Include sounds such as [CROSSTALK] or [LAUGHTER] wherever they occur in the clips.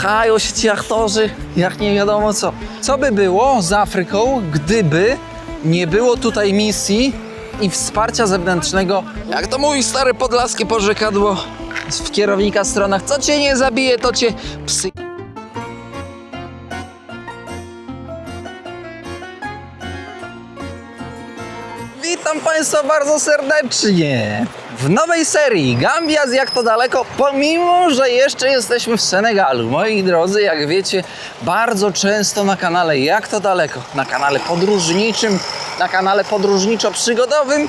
Pchają się ci aktorzy, jak nie wiadomo co. Co by było z Afryką, gdyby nie było tutaj misji i wsparcia zewnętrznego, jak to mówi stare podlaskie porzekadło w kierownika stronach, co cię nie zabije, to cię psy... Witam Państwa bardzo serdecznie w nowej serii Gambia z jak to daleko, pomimo że jeszcze jesteśmy w Senegalu. Moi drodzy, jak wiecie, bardzo często na kanale Jak to daleko, na kanale podróżniczym, na kanale podróżniczo-przygodowym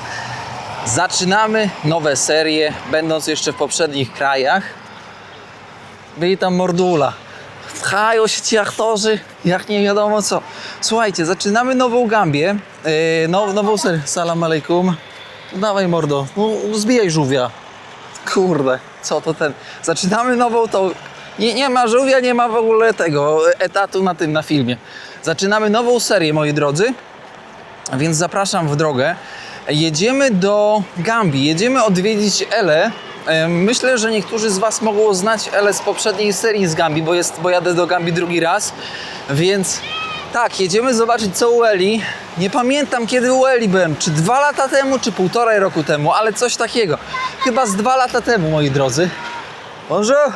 zaczynamy nowe serie, będąc jeszcze w poprzednich krajach. Witam Mordula. Pchają się ci aktorzy, jak nie wiadomo co. Słuchajcie, zaczynamy nową Gambię, yy, now, nową serię. Salam alaikum. Dawaj mordo, no, zbijaj żółwia. Kurde, co to ten. Zaczynamy nową tą... Nie, nie ma żółwia, nie ma w ogóle tego etatu na tym, na filmie. Zaczynamy nową serię, moi drodzy. Więc zapraszam w drogę. Jedziemy do Gambii, jedziemy odwiedzić Elę. E, Myślę, że niektórzy z Was mogą znać Elę z poprzedniej serii z Gambii, bo, jest, bo jadę do Gambii drugi raz. Więc tak, jedziemy zobaczyć co u Eli. Nie pamiętam kiedy u Eli byłem, czy dwa lata temu, czy półtorej roku temu, ale coś takiego. Chyba z dwa lata temu, moi drodzy. Bonjour,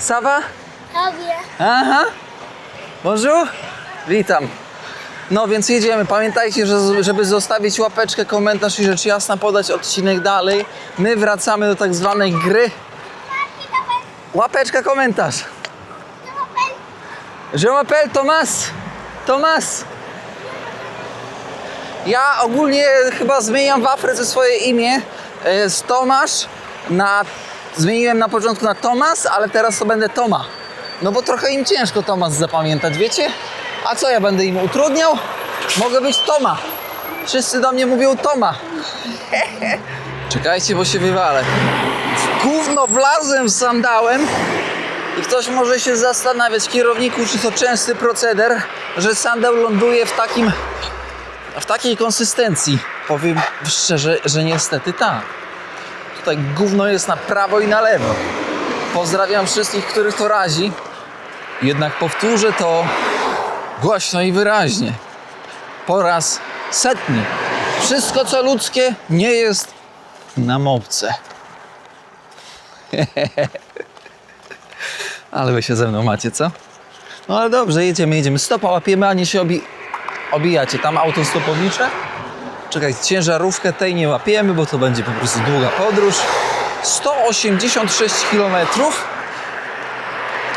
ça va? Aha. Bonjour. Witam. No więc jedziemy. Pamiętajcie, że, żeby zostawić łapeczkę, komentarz i rzecz jasna podać odcinek dalej. My wracamy do tak zwanej gry. Łapeczka, komentarz. Je m'appelle Thomas. Thomas. Ja ogólnie chyba zmieniam w Afryce swoje imię e, z Tomasz na... Zmieniłem na początku na Tomas, ale teraz to będę Toma. No bo trochę im ciężko Tomas zapamiętać, wiecie? A co ja będę im utrudniał? Mogę być Toma. Wszyscy do mnie mówią Toma. [LAUGHS] Czekajcie, bo się wywalę. Gówno wlazłem z sandałem i ktoś może się zastanawiać, kierowniku, czy to częsty proceder, że sandał ląduje w takim w takiej konsystencji. Powiem szczerze, że niestety tak. Tutaj gówno jest na prawo i na lewo. Pozdrawiam wszystkich, których to razi. Jednak powtórzę to głośno i wyraźnie. Po raz setny. Wszystko, co ludzkie, nie jest na mopce. [LAUGHS] ale wy się ze mną macie, co? No ale dobrze, jedziemy, jedziemy. Stopa łapiemy, a nie się obi... obijacie. Tam auto stopownicze? Czekaj, ciężarówkę tej nie łapiemy, bo to będzie po prostu długa podróż. 186 km.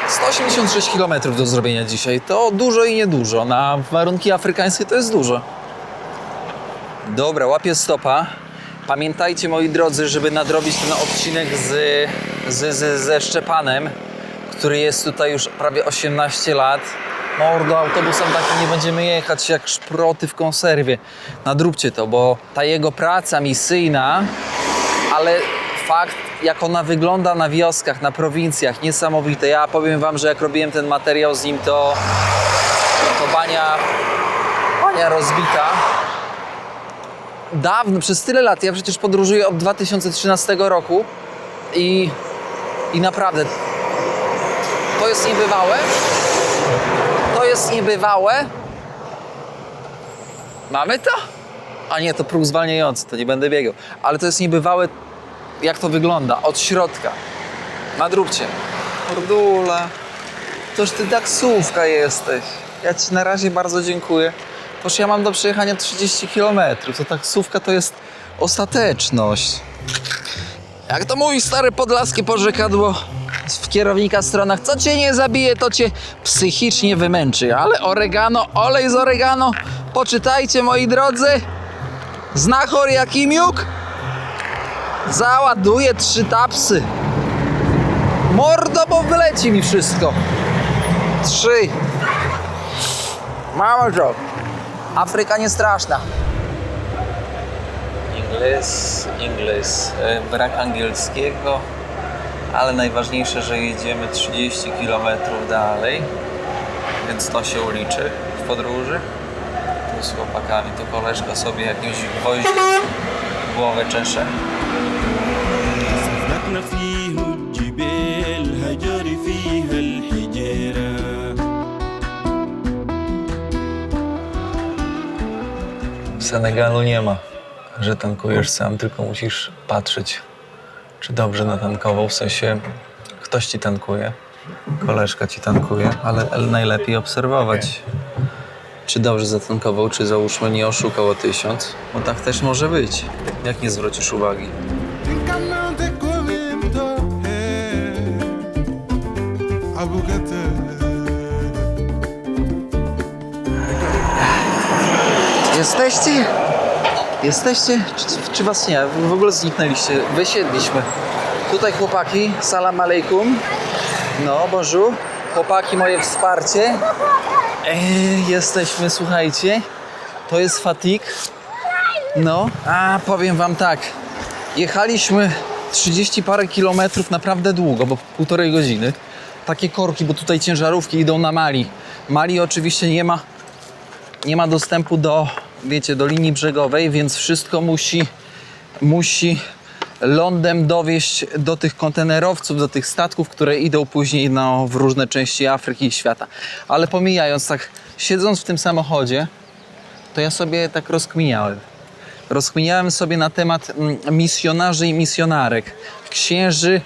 186 km do zrobienia dzisiaj. To dużo i niedużo. Na warunki afrykańskie to jest dużo. Dobra, łapię stopa. Pamiętajcie, moi drodzy, żeby nadrobić ten odcinek z, z, z, ze Szczepanem, który jest tutaj już prawie 18 lat. Mordo, autobusem takim nie będziemy jechać jak szproty w konserwie. Nadróbcie to, bo ta jego praca misyjna, ale fakt, jak ona wygląda na wioskach, na prowincjach, niesamowite. Ja powiem wam, że jak robiłem ten materiał z nim, to, to bania, bania rozbita. Dawno, przez tyle lat, ja przecież podróżuję od 2013 roku i, i naprawdę to jest niebywałe. To jest niebywałe. Mamy to? A nie, to próg zwalniający, to nie będę biegał. Ale to jest niebywałe, jak to wygląda od środka. Nadróbcie. Mordula, toż ty taksówka jesteś. Ja ci na razie bardzo dziękuję. Toż ja mam do przejechania 30 km. To taksówka to jest ostateczność. Jak to mówi stare podlaskie porzekadło w kierownika stronach, co cię nie zabije, to cię psychicznie wymęczy. Ale oregano, olej z oregano, poczytajcie moi drodzy. Znachor Jakimiuk załaduje trzy tapsy. Mordo, bo wyleci mi wszystko. Trzy. Mało to. Afryka nie straszna. Ingles, Ingles. E, Brak angielskiego, ale najważniejsze, że jedziemy 30 km dalej, więc to się uliczy w podróży. Tu z chłopakami, tu koleżka sobie jakimś gwoździem głowę czesze. Senegalu nie ma, że tankujesz sam, tylko musisz patrzeć czy dobrze natankował, w sensie ktoś ci tankuje, koleżka ci tankuje, ale najlepiej obserwować, czy dobrze zatankował, czy załóżmy nie oszukał o tysiąc, bo tak też może być, jak nie zwrócisz uwagi. Jesteście? Jesteście? Czy, czy was nie? W ogóle zniknęliście. Wysiedliśmy. Tutaj chłopaki, salam alejkum. No, bonjour. Chłopaki, moje wsparcie. Ej, jesteśmy, słuchajcie. To jest fatik. No, a powiem wam tak. Jechaliśmy 30 parę kilometrów naprawdę długo, bo półtorej godziny. Takie korki, bo tutaj ciężarówki idą na Mali. Mali oczywiście nie ma nie ma dostępu do, wiecie, do linii brzegowej, więc wszystko musi, musi lądem dowieść do tych kontenerowców, do tych statków, które idą później no, w różne części Afryki i świata. Ale pomijając tak, siedząc w tym samochodzie, to ja sobie tak rozkminiałem. Rozkminiałem sobie na temat mm, misjonarzy i misjonarek, księży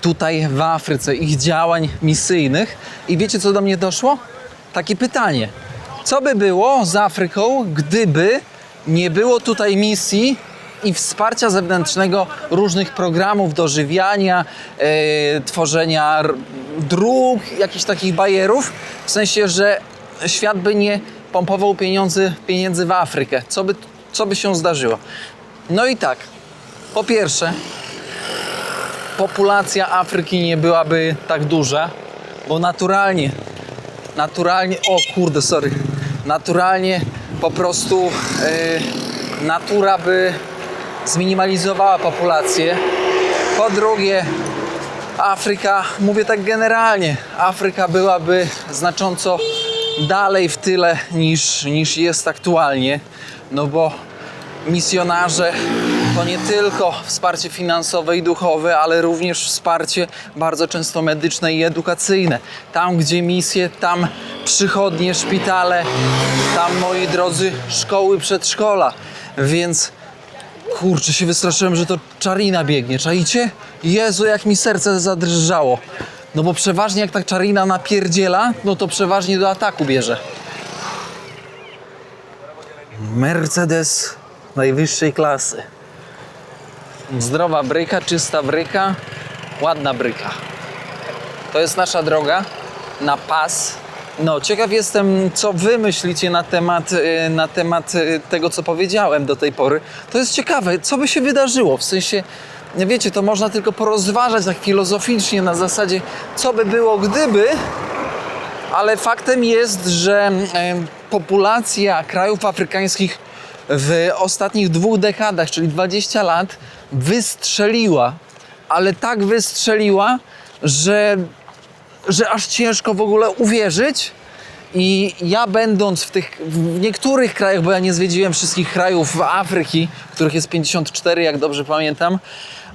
tutaj w Afryce, ich działań misyjnych. I wiecie, co do mnie doszło? Takie pytanie. Co by było z Afryką, gdyby nie było tutaj misji i wsparcia zewnętrznego różnych programów dożywiania, e, tworzenia dróg, jakichś takich bajerów? W sensie, że świat by nie pompował pieniędzy, pieniędzy w Afrykę. Co by, co by się zdarzyło? No i tak, po pierwsze, populacja Afryki nie byłaby tak duża, bo naturalnie, naturalnie, o kurde, sorry, naturalnie po prostu yy, natura by zminimalizowała populację. Po drugie, Afryka, mówię tak generalnie, Afryka byłaby znacząco dalej w tyle niż, niż jest aktualnie, no bo misjonarze to nie tylko wsparcie finansowe i duchowe, ale również wsparcie bardzo często medyczne i edukacyjne. Tam, gdzie misje, tam przychodnie, szpitale, tam, moi drodzy, szkoły, przedszkola. Więc kurczę, się wystraszyłem, że to czarina biegnie. Czaicie? Jezu, jak mi serce zadrżało. No bo przeważnie jak tak czarina napierdziela, no to przeważnie do ataku bierze. Mercedes najwyższej klasy. Zdrowa bryka, czysta bryka, ładna bryka. To jest nasza droga na pas. No, ciekaw jestem, co wy myślicie na temat, y, na temat y, tego, co powiedziałem do tej pory. To jest ciekawe, co by się wydarzyło, w sensie, wiecie, to można tylko porozważać tak filozoficznie na zasadzie, co by było, gdyby, ale faktem jest, że populacja krajów afrykańskich w ostatnich dwóch dekadach, czyli 20 lat, wystrzeliła, ale tak wystrzeliła, że, że aż ciężko w ogóle uwierzyć. I ja będąc w tych w niektórych krajach, bo ja nie zwiedziłem wszystkich krajów Afryki, których jest 54, jak dobrze pamiętam,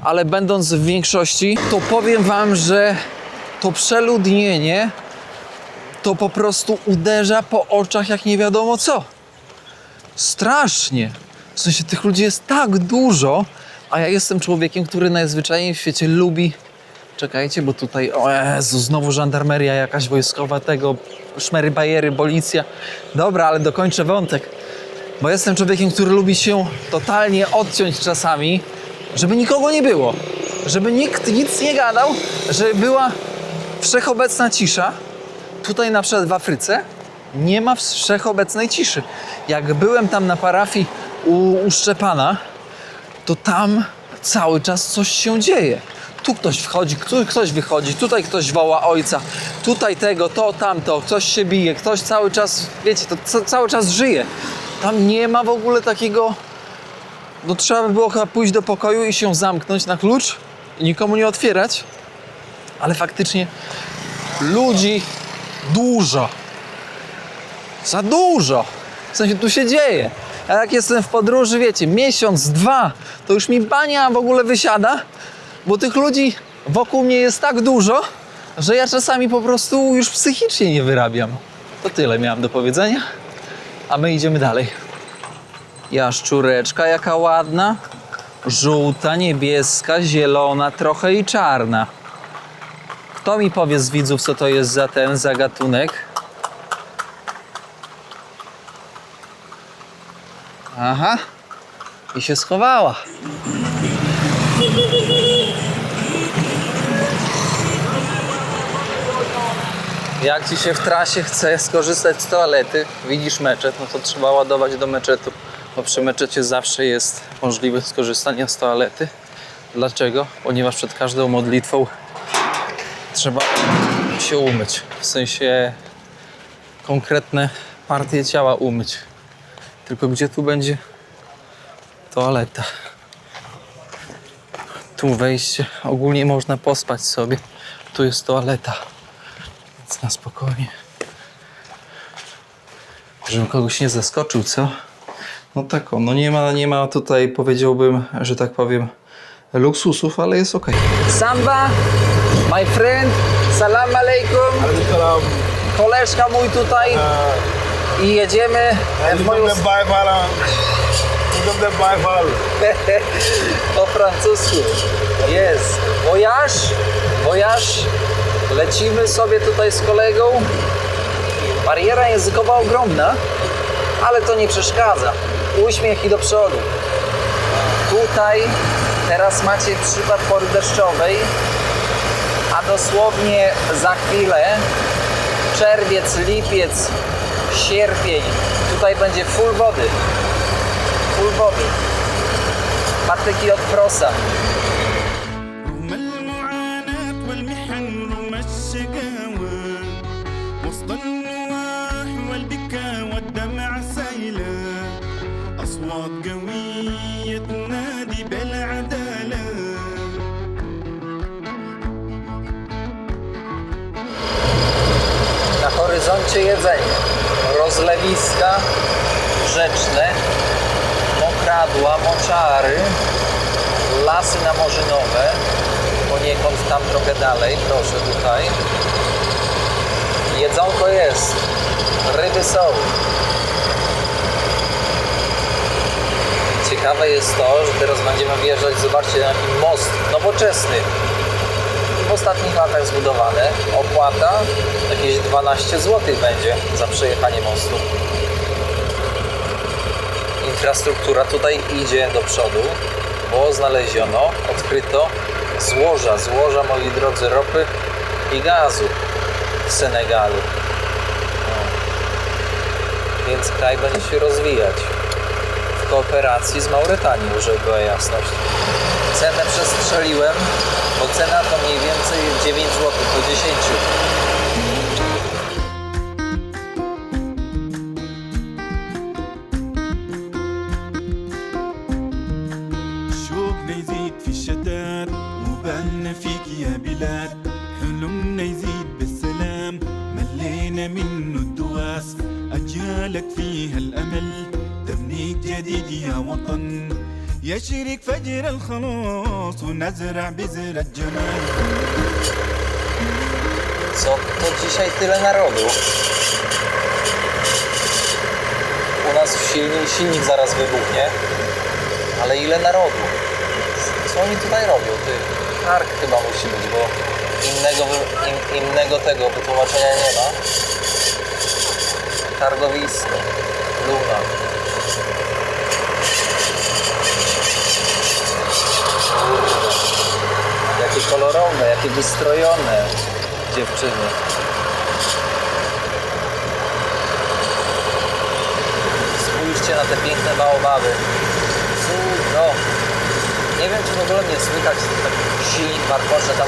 ale będąc w większości, to powiem wam, że to przeludnienie to po prostu uderza po oczach jak nie wiadomo co. Strasznie. W sensie tych ludzi jest tak dużo, a ja jestem człowiekiem, który najzwyczajniej w świecie lubi. Czekajcie, bo tutaj, o Jezu, znowu żandarmeria jakaś wojskowa, tego, szmery, bajery, policja. Dobra, ale dokończę wątek. Bo jestem człowiekiem, który lubi się totalnie odciąć czasami, żeby nikogo nie było. Żeby nikt nic nie gadał, żeby była wszechobecna cisza. Tutaj na przykład w Afryce nie ma wszechobecnej ciszy. Jak byłem tam na parafii u, u Szczepana, to tam cały czas coś się dzieje. Tu ktoś wchodzi, tu ktoś wychodzi, tutaj ktoś woła ojca, tutaj tego, to, tamto, ktoś się bije, ktoś cały czas, wiecie, to ca- cały czas żyje. Tam nie ma w ogóle takiego. No trzeba by było chyba pójść do pokoju i się zamknąć na klucz i nikomu nie otwierać. Ale faktycznie ludzi dużo. Za dużo. W sensie tu się dzieje. A jak jestem w podróży, wiecie, miesiąc, dwa, to już mi bania w ogóle wysiada, bo tych ludzi wokół mnie jest tak dużo, że ja czasami po prostu już psychicznie nie wyrabiam. To tyle miałem do powiedzenia, a my idziemy dalej. Jaszczureczka jaka ładna. Żółta, niebieska, zielona, trochę i czarna. Kto mi powie z widzów, co to jest za ten, za gatunek? Aha. I się schowała. Jak ci się w trasie chce skorzystać z toalety, widzisz meczet, no to trzeba ładować do meczetu, bo przy meczecie zawsze jest możliwość skorzystania z toalety. Dlaczego? Ponieważ przed każdą modlitwą trzeba się umyć. W sensie konkretne partie ciała umyć. Tylko gdzie tu będzie toaleta? Tu wejście. Ogólnie można pospać sobie. Tu jest toaleta. Więc na spokojnie. Żebym kogoś nie zaskoczył, co? No tak, no nie ma, nie ma tutaj, powiedziałbym, że tak powiem, luksusów, ale jest ok. Samba, my friend, salam alaikum. Koleżka mój tutaj i jedziemy w moją po [LAUGHS] francusku. Jest. Voyage, voyage. Lecimy sobie tutaj z kolegą. Bariera językowa ogromna, ale to nie przeszkadza. Uśmiech i do przodu. Tutaj teraz macie przykład pory deszczowej, a dosłownie za chwilę czerwiec, lipiec, sierpień. Tutaj będzie full body. Full body. Patyki od prosa. horyzoncie jedzenie. Rozlewiska rzeczne, mokradła, moczary, lasy namorzynowe, poniekąd tam trochę dalej, proszę tutaj. Jedzonko jest, ryby są. Ciekawe jest to, że teraz będziemy wjeżdżać, zobaczcie, na taki most nowoczesny, w ostatnich latach zbudowane. Opłata jakieś 12 zł będzie za przejechanie mostu. Infrastruktura tutaj idzie do przodu, bo znaleziono, odkryto złoża, złoża, moi drodzy, ropy i gazu w Senegalu. No. Więc kraj będzie się rozwijać w kooperacji z Mauretanią, żeby była jasność. Cenę przestrzeliłem, bo cena to mniej więcej 9 zł do 10. شوقنا يزيد في الشتات وبالنا فيك يا بلاد. حلمنا يزيد بالسلام ملينا منه الدواس. أجيالك فيها الأمل تبنيك جديد يا وطن. يشرق فجر الخلاص ونزرع بذر الجمال Co to dzisiaj tyle narodu? U nas w silnik, silnik zaraz wybuchnie, ale ile narodu? Co oni tutaj robią? Ty, targ chyba musi być, bo innego, wy- in, innego tego wytłumaczenia nie ma. Targowisko, Luna. Kolorowe, jakie wystrojone dziewczyny. Spójrzcie na te piękne baobaby. Cudo. Nie wiem, czy w ogóle mnie słychać tak silnik warkocze tam,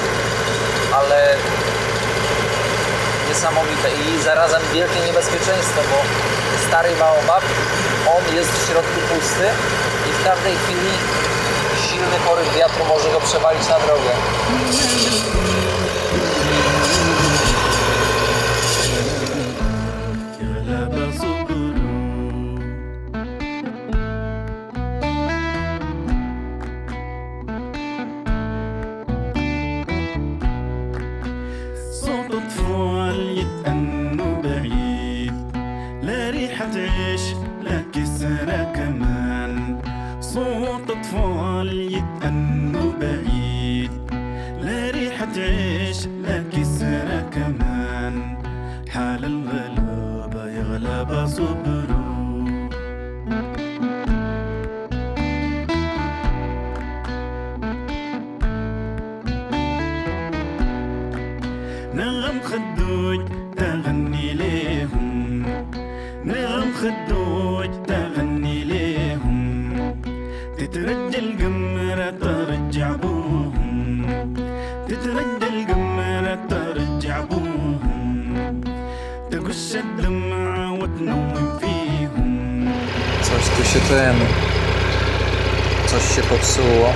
ale niesamowite i zarazem wielkie niebezpieczeństwo, bo stary baobab, on jest w środku pusty i w każdej chwili silny poryw wiatru może go przewalić na drogę. تترجى القمرة ترجع بوهم تترجى القمرة ترجع بوهم تقش الدمعة وتنوم فيهم Coś tu się ten... Coś się popsuło.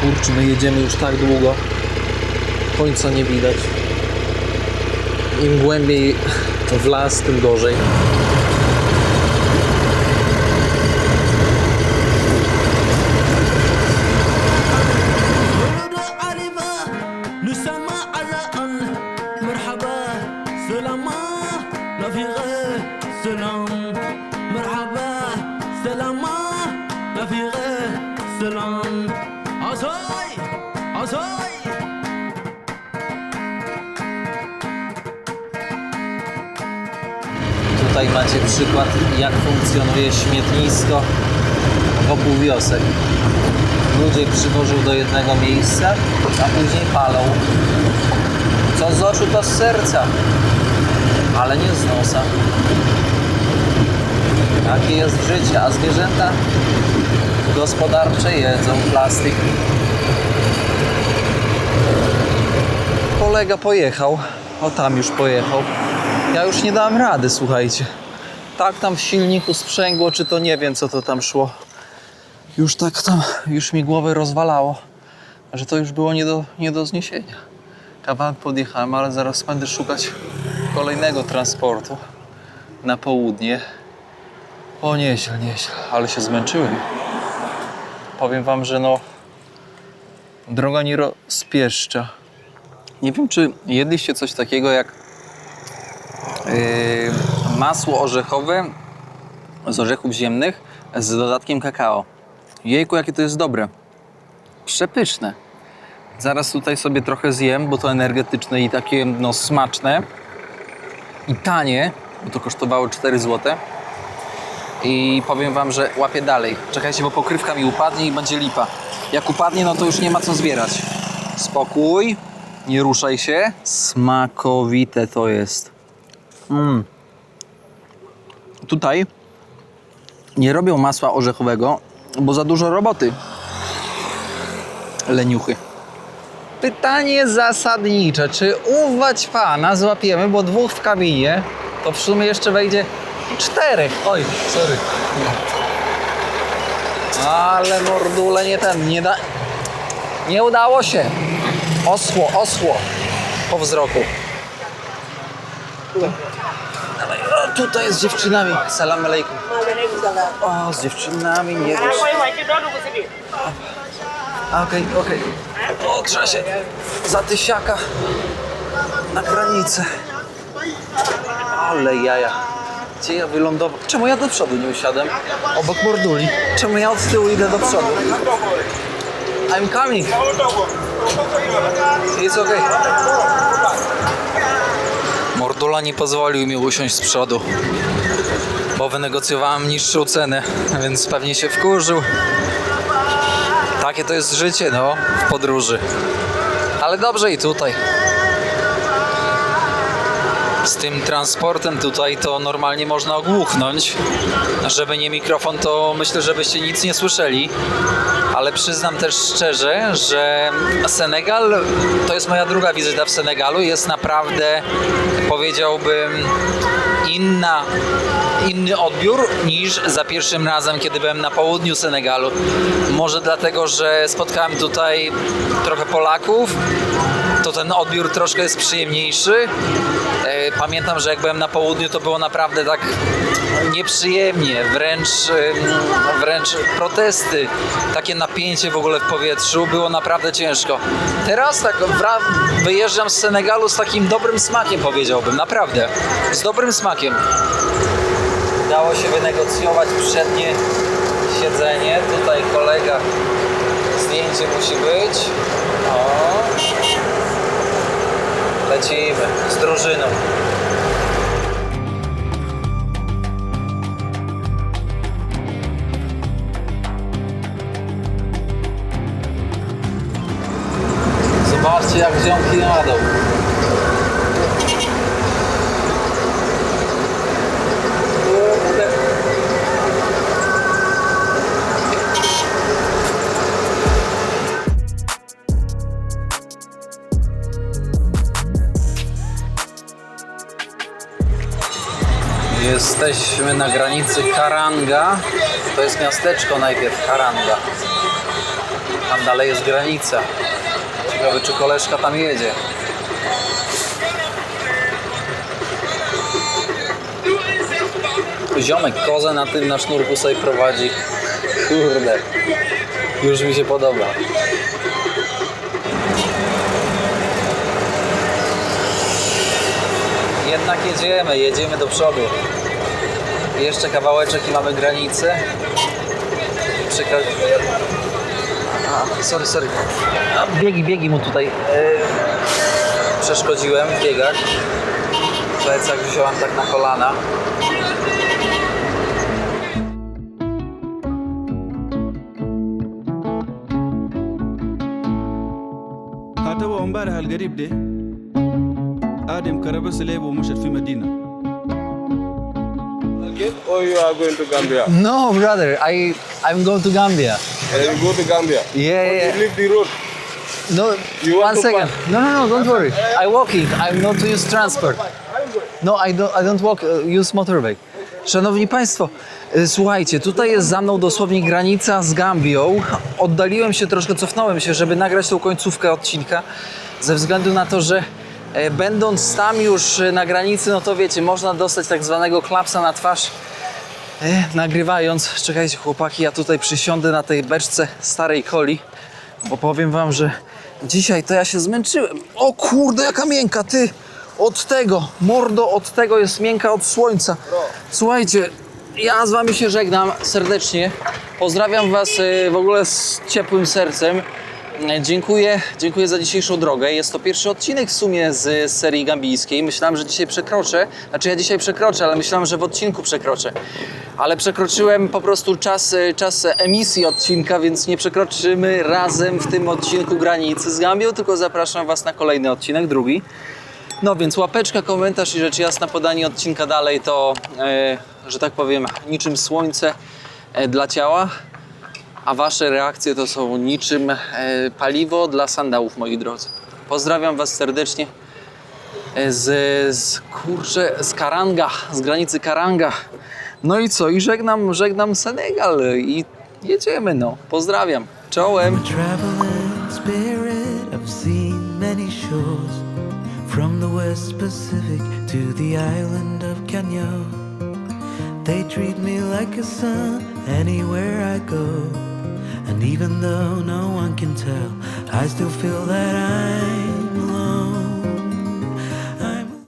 Kurczę, my jedziemy już tak długo. Końca nie widać. Im głębiej w las, tym gorzej. Tutaj macie przykład, jak funkcjonuje śmietnisko wokół wiosek. Ludzie przywożą do jednego miejsca, a później palą. Co z oczu, to z serca, ale nie z nosa. Takie jest życie, a zwierzęta gospodarcze jedzą plastik. Kolega pojechał, o tam już pojechał. Ja już nie dałem rady, słuchajcie. Tak tam w silniku sprzęgło, czy to nie wiem, co to tam szło. Już tak tam, już mi głowę rozwalało, że to już było nie do, nie do zniesienia. Kawałek podjechałem, ale zaraz będę szukać kolejnego transportu na południe. O nieźle, nieźle, ale się zmęczyłem. Powiem wam, że no droga nie rozpieszcza. Nie wiem, czy jedliście coś takiego jak masło orzechowe z orzechów ziemnych z dodatkiem kakao. Jejku, jakie to jest dobre. Przepyszne. Zaraz tutaj sobie trochę zjem, bo to energetyczne i takie no, smaczne. I tanie, bo to kosztowało 4 zł. I powiem wam, że łapię dalej. Czekajcie, bo pokrywka mi upadnie i będzie lipa. Jak upadnie, no to już nie ma co zbierać. Spokój, nie ruszaj się. Smakowite to jest. Mm. Tutaj nie robią masła orzechowego, bo za dużo roboty. Leniuchy. Pytanie zasadnicze. Czy uwać pana złapiemy, bo dwóch w kabinie, to w sumie jeszcze wejdzie czterech. Oj, sorry. Ale mordule nie ten, nie da... Nie udało się. Osło, osło po wzroku. O, tutaj z dziewczynami. Salam alejkum. O, z dziewczynami, nie wiesz. Okej, okej. O, trzeba się za tysiaka na granicę. Ale jaja. Gdzie ja wylądowałem? Czemu ja do przodu nie usiadłem? Obok morduli. Czemu ja od tyłu idę do przodu? I'm coming. It's okay. Mordula nie pozwolił mi usiąść z przodu, bo wynegocjowałem niższą cenę, więc pewnie się wkurzył. Takie to jest życie, no, w podróży. Ale dobrze i tutaj. Z tym transportem tutaj to normalnie można ogłuchnąć. Żeby nie mikrofon, to myślę, że byście nic nie słyszeli. Ale przyznam też szczerze, że Senegal to jest moja druga wizyta w Senegalu. Jest naprawdę, powiedziałbym, inna, inny odbiór niż za pierwszym razem, kiedy byłem na południu Senegalu. Może dlatego, że spotkałem tutaj trochę Polaków, to ten odbiór troszkę jest przyjemniejszy. E, Pamiętam, że jak byłem na południu, to było naprawdę tak nieprzyjemnie, wręcz, wręcz protesty, takie napięcie w ogóle w powietrzu, było naprawdę ciężko. Teraz tak wyjeżdżam z Senegalu z takim dobrym smakiem, powiedziałbym, naprawdę, z dobrym smakiem. Udało się wynegocjować przednie siedzenie, tutaj kolega, zdjęcie musi być. O lecimy z drużyną. Zobaczcie jak ziomki jadą. Jesteśmy na granicy Karanga. To jest miasteczko najpierw, Karanga. Tam dalej jest granica. Ciekawe, czy koleżka tam jedzie. Ziomek kozę na tym na sznurku sobie prowadzi. Kurde. Już mi się podoba. Jednak jedziemy, jedziemy do przodu. Jeszcze kawałeczek i mamy granicę. Przekra... A, sorry, sorry. A, biegi, biegi mu tutaj. E, przeszkodziłem w biegach. Plecak wziąłem tak na kolana. هاتوا امبارح القريب ده آدم كربس لعب ومشت في again or you are going to Gambia? No, brother, I I'm going to Gambia. And you go to Gambia? Yeah, or yeah. You leave the road? No, you one second. No, no, no, don't worry. I'm walking. I'm not to use transport. No, I don't, I don't walk, uh, use motorbike. Szanowni Państwo, y, słuchajcie, tutaj jest za mną dosłownie granica z Gambią. Oddaliłem się troszkę, cofnąłem się, żeby nagrać tą końcówkę odcinka, ze względu na to, że będąc tam już e, na granicy, no to wiecie, można dostać tak zwanego klapsa na twarz, e, nagrywając. Czekajcie chłopaki, ja tutaj przysiądę na tej beczce starej coli, bo powiem wam, że dzisiaj to ja się zmęczyłem. O kurde, jaka miękka, ty! Od tego, mordo, od tego jest miękka od słońca. Słuchajcie, ja z wami się żegnam serdecznie. Pozdrawiam was e, w ogóle z ciepłym sercem. Dziękuję, dziękuję za dzisiejszą drogę. Jest to pierwszy odcinek w sumie z serii gambijskiej. Myślałem, że dzisiaj przekroczę. Znaczy ja dzisiaj przekroczę, ale myślałem, że w odcinku przekroczę. Ale przekroczyłem po prostu czas, e, czas emisji odcinka, więc nie przekroczymy razem w tym odcinku granicy z Gambią, tylko zapraszam was na kolejny odcinek, drugi. No więc łapeczka, komentarz i rzecz jasna podanie odcinka dalej to, e, że tak powiem, niczym słońce e, dla ciała, a wasze reakcje to są niczym e, paliwo dla sandałów, moi drodzy. Pozdrawiam was serdecznie e, z, z z Karanga, z granicy Karanga. No i co? I żegnam, żegnam Senegal i jedziemy no. Pozdrawiam. Czołem. From the West Pacific to the island of. They treat me like a son anywhere I go. And even though no one can tell, I still feel that I'm